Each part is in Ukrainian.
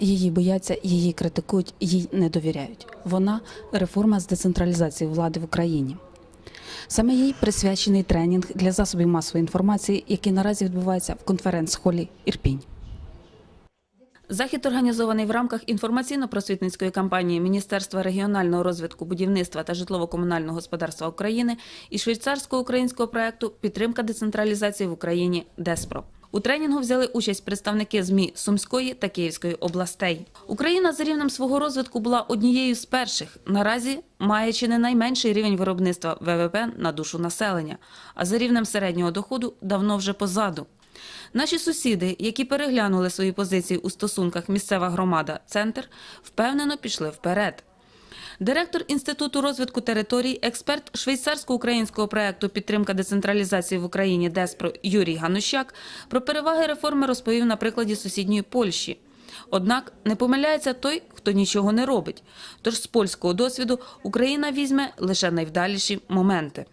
Її бояться, її критикують, їй не довіряють. Вона реформа з децентралізації влади в Україні. Саме їй присвячений тренінг для засобів масової інформації, який наразі відбувається в конференц-холі Ірпінь. Захід організований в рамках інформаційно-просвітницької кампанії Міністерства регіонального розвитку будівництва та житлово-комунального господарства України і швейцарсько-українського проекту Підтримка децентралізації в Україні ДЕСПРО. У тренінгу взяли участь представники ЗМІ Сумської та Київської областей. Україна за рівнем свого розвитку була однією з перших. Наразі має чи не найменший рівень виробництва ВВП на душу населення, а за рівнем середнього доходу давно вже позаду. Наші сусіди, які переглянули свої позиції у стосунках місцева громада, центр, впевнено пішли вперед. Директор Інституту розвитку територій, експерт швейцарсько-українського проекту Підтримка децентралізації в Україні ДЕСПРО Юрій Ганущак про переваги реформи розповів на прикладі сусідньої Польщі. Однак не помиляється той, хто нічого не робить. Тож з польського досвіду Україна візьме лише найвдаліші моменти.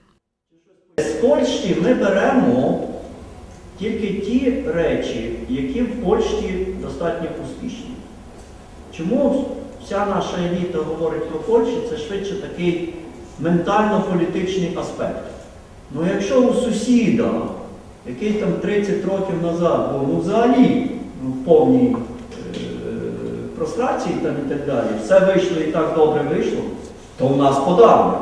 З Польщі ми беремо тільки ті речі, які в Польщі достатньо успішні. Чому вся наша еліта говорить про Польщу, це швидше такий ментально-політичний аспект. Ну якщо у сусіда, який там 30 років назад був ну, взагалі ну, в повній е, прострації там і так далі, все вийшло і так добре вийшло, то у нас подавно.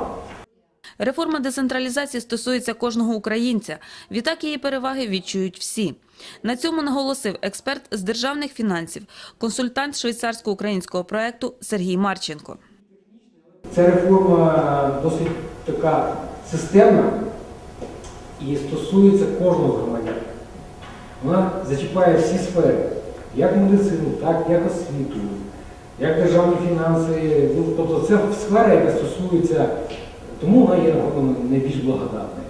Реформа децентралізації стосується кожного українця. Відтак її переваги відчують всі. На цьому наголосив експерт з державних фінансів, консультант швейцарсько-українського проекту Сергій Марченко. Ця реформа досить така системна і стосується кожного громадянина. Вона зачіпає всі сфери, як медицину, так як освіту, як державні фінанси. Ну, тобто це сфера, яка стосується, тому вона є напевно, найбільш благодатною.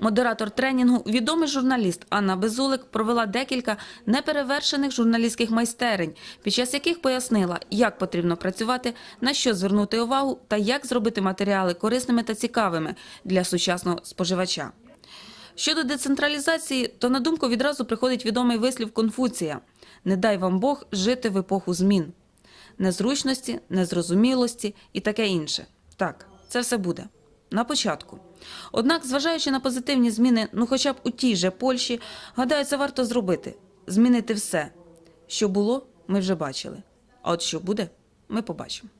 Модератор тренінгу, відомий журналіст Анна Безулик, провела декілька неперевершених журналістських майстерень, під час яких пояснила, як потрібно працювати, на що звернути увагу та як зробити матеріали корисними та цікавими для сучасного споживача. Щодо децентралізації, то на думку відразу приходить відомий вислів Конфуція: не дай вам Бог жити в епоху змін, незручності, незрозумілості і таке інше. Так, це все буде на початку. Однак, зважаючи на позитивні зміни, ну хоча б у тій же Польщі, гадаю, це варто зробити змінити все. Що було, ми вже бачили. А от що буде, ми побачимо.